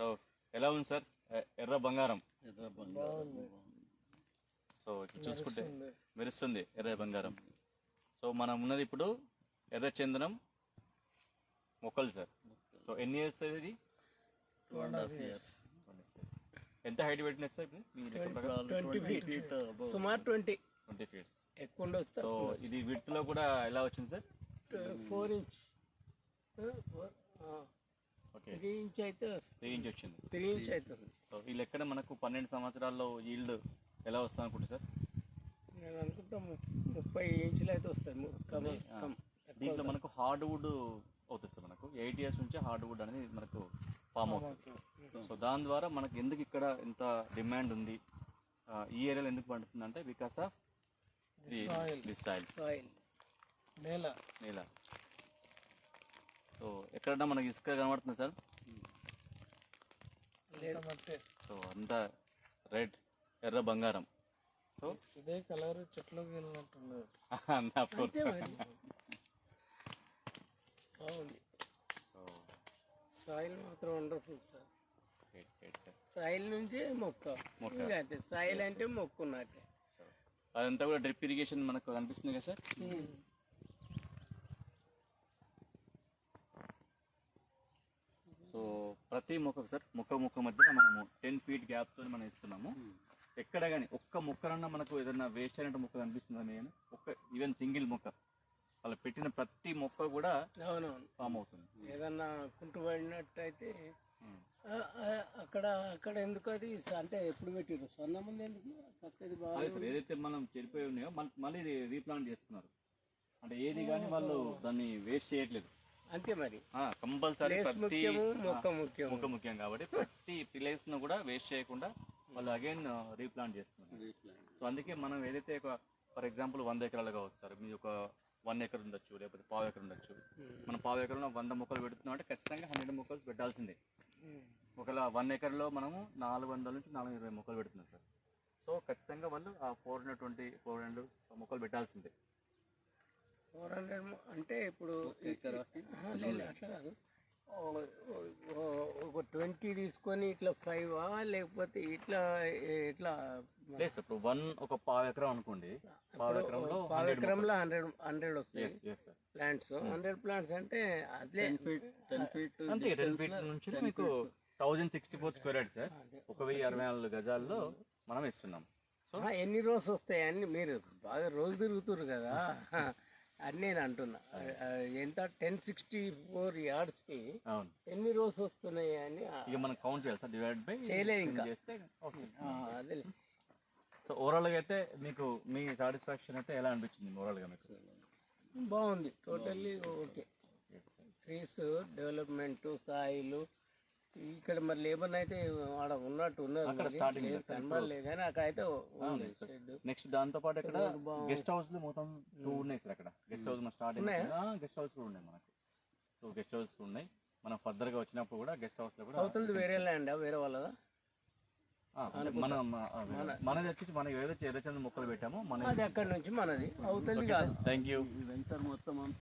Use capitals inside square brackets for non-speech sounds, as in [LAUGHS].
So ఎలా ఉంది sir? ఎ- ఎర్ర బంగారం. ఎర్ర బంగారం. సో చూసుకుంటే మెరుస్తుంది ఎర్ర బంగారం. సో మనం ఉన్నది ఇప్పుడు ఎర్ర చందనం మొక్కలు సార్. సో ఎన్ని ఇయర్స్ ఇది? టూ అండ్ హాఫ్ ఇయర్స్ ఎంత హైట్ పెట్టినారు సార్ ఇప్పుడు సుమారు ట్వంటీ ట్వంటీ ఫీట్స్ ఎక్కువ ఉండొచ్చు సో ఇది width లో కూడా ఎలా వచ్చింది sir? Four inch three inch అయితే త్రీ ఇంచ్ వచ్చింది త్రీ ఇంచ్ అవుతుంది సో ఈ లెక్కన మనకు పన్నెండు సంవత్సరాల్లో ఈల్డ్ ఎలా వస్తుంది అనుకుంటుంది సార్? నేను అనుకుంటా ముప్పై ఇంచులు అయితే వస్తుంది. దీంట్లో మనకు హార్డ్ వుడ్ అవుతుంది సార్ మనకు. ఎయిట్ ఇయర్స్ నుంచి హార్డ్ వుడ్ అనేది మనకు ఫామ్ అవుతుంది. సో దాని ద్వారా మనకు ఎందుకు ఇక్కడ ఇంత డిమాండ్ ఉంది? ఈ ఏరియాలో ఎందుకు పండుతుంది అంటే బికాస్ ఆఫ్ ది సాయిల్ నేల. నేల. సో ఎక్కడన్నా మనకి ఇసుక కనబడుతుంది సార్? సో అంతా రెడ్ ఎర్ర బంగారం. సో ఇదే కలర్ చెట్లోకి వెళ్ళినట్టున్నది [LAUGHS] మరి. బాగుంది సాయిల్ మాత్రం వండర్ఫుల్ సార్. సాయిల్ నుంచే మొక్క. అంతే. సాయిల్ అంటే మొక్క ఉన్నట్టే అదంతా కూడా డ్రిప్ ఇరిగేషన్ మనకు కనిపిస్తుంది కదా సార్ సో ప్రతి మొక్కకు సార్ మొక్క మొక్క మధ్యన మనము టెన్ ఫీట్ గ్యాప్తో మనం ఇస్తున్నాము. ఎక్కడ కానీ ఒక్క మొక్కలన్నా మనకు ఏదైనా వేస్ట్ అయినట్టు మొక్క కనిపిస్తుందా నేను ఒక్క ఈవెన్ సింగిల్ మొక్క. వాళ్ళు పెట్టిన ప్రతి మొక్క కూడా ఫామ్ అవుతుంది. ఏదన్నా కుంటుపడినట్టయితే Hmm. ఆ, ఆ, అక్కడ అక్కడ ఎందుకు అది అంటే ఎప్పుడు పెట్టిరు సొన్న ముందు ఎందుకు? పక్కది బాగా ఏదైతే మనం చెడిపోయి ఉన్నాయో మళ్ళీ రీప్లాంట్ చేస్తున్నారు. అంటే ఏది కానీ వాళ్ళు దాన్ని వేస్ట్ చేయట్లేదు. అంతే మరి. కంపల్సరీ ప్లేస్ ప్రతి మొక్క ముఖ్యం కాబట్టి ప్రతి ప్లేస్ను కూడా వేస్ట్ చేయకుండా వాళ్ళు అగైన్ రీప్లాంట్ చేస్తున్నారు. సో అందుకే మనం ఏదైతే ఒక ఫర్ ఎగ్జాంపుల్ వంద ఎకరాలు కావచ్చు సార్ మీ ఒక వన్ ఎకర్ ఉండొచ్చు లేకపోతే పావు ఎకర్ ఉండొచ్చు. మనం పావు ఎకరంలో వంద మొక్కలు పెడుతున్నాం అంటే ఖచ్చితంగా హండ్రెడ్ మొక్కలు పెట్టాల్సిందే. ఒకవేళ వన్ ఎకర్లో మనము నాలుగు వందల నుంచి నాలుగు ఇరవై మొక్కలు పెడుతున్నాం సార్. సో ఖచ్చితంగా వాళ్ళు ఆ four hundred twenty four hundred మొక్కలు పెట్టాల్సిందే. ఫోర్ హండ్రెడ్ అంటే ఇప్పుడు అట్లా కాదు. ఒక ట్వంటీ తీసుకొని ఇట్లా ఫైవ్ లేకపోతే ఇట్లా ఇట్లా ఇప్పుడు వన్ ఒక పావు ఎకరం అనుకోండి. పావు ఎకరంలో పావు ఎకరంలో హండ్రెడ్ హండ్రెడ్ వస్తాయి. ప్లాంట్స్ హండ్రెడ్ ప్లాంట్స్ అంటే అదే టెన్ ఫీట్ టెన్ ఫీట్ నుంచి మీకు thousand sixty four square yard sir ఒక వెయ్యి అరవై నాలుగు గజాల్లో మనం ఇస్తున్నాం. ఎన్ని రోజు వస్తాయి అన్ని? మీరు బాగా రోజు తిరుగుతురు కదా. [LAUGHS] [LAUGHS] అని నేను అంటున్నా. ఎంత? టెన్ సిక్స్టీ ఫోర్కి అవును. ఎన్ని రోజు వస్తున్నాయి అని ఇక మనం కౌంట్ చేయాలి సార్ డివైడ్ బై చేయలేదు ఇంకా. అదే సో ఓవరాల్గా అయితే మీకు మీ సాటిస్ఫాక్షన్ అయితే ఎలా అనిపించింది ఓవరాల్గా మీకు? బాగుంది. Totally okay trees development soil ఇక్కడ మరి లేబర్ అయితే ఆడ ఉన్నట్టు మరి. starting లేదు, కానీ అక్కడ అయితే నెక్స్ట్ దాంతో పాటు ఇక్కడ గెస్ట్ హౌస్ మొత్తం టూ ఉన్నాయి సార్ అక్కడ. గెస్ట్ హౌస్ మన స్టార్ట్ గెస్ట్ హౌస్ కూడా ఉన్నాయి మనకు. టూ గెస్ట్ హౌస్ ఉన్నాయి. మనం ఫర్దర్గా వచ్చినప్పుడు కూడా గెస్ట్ హౌస్లో కూడా అవుతుంది వేరే ల్యాండ్ వేరే వాళ్ళదా? అంటే మన మన- మనది వచ్చి మనం ఏదైతే ఎర్రచంద మొక్కలు పెట్టామో. మన అది అక్కడ నుంచి మనది. అవుతుంది కాదు. థ్యాంక్ యూ మొత్తం